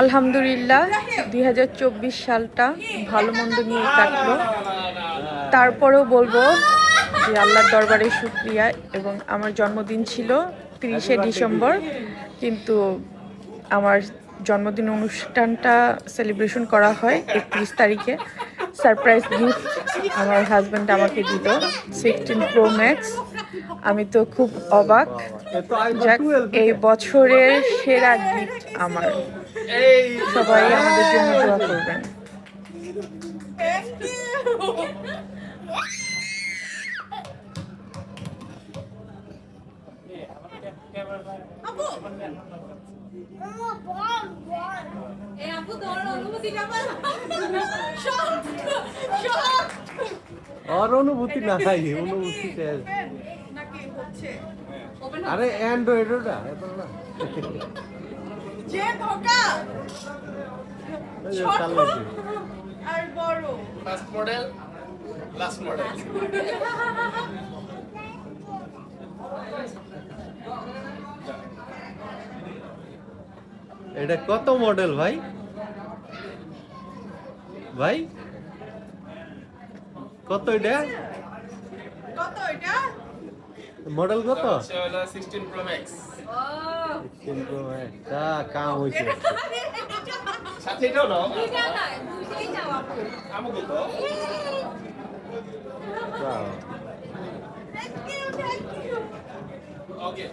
আলহামদুলিল্লাহ, দুই হাজার চব্বিশ সালটা ভালো মন্দ নিয়ে কাটলো। তারপরেও বলব যে আল্লাহর দরবারে শুক্রিয়া এবং আমার জন্মদিন ছিল তিরিশে ডিসেম্বর, কিন্তু আমার জন্মদিন অনুষ্ঠানটা সেলিব্রেশন করা হয় একত্রিশ তারিখে। সারপ্রাইজ গিফট আমার হাজব্যান্ড আমাকে দিল সিক্সটিন প্রো ম্যাক্স আমি তো খুব অবাক এই বছরের সেরা গিফট আমার। সবাই আমাদের জন্য দোয়া করবেন। আর অনুভূতি না খাই অনুভূতি আরে অ্যান্ড্রয়েড ওটা যে ধোকা! আর বড়। ফার্স্ট মডেল লাস্ট মডেল এটা কত মডেল ভাই? ভাই? কত এটা? কত এটা? মডেল কত? সে হলো 16 প্রো ম্যাক্স কিন্তু তা। কাম হয়েছে ওকে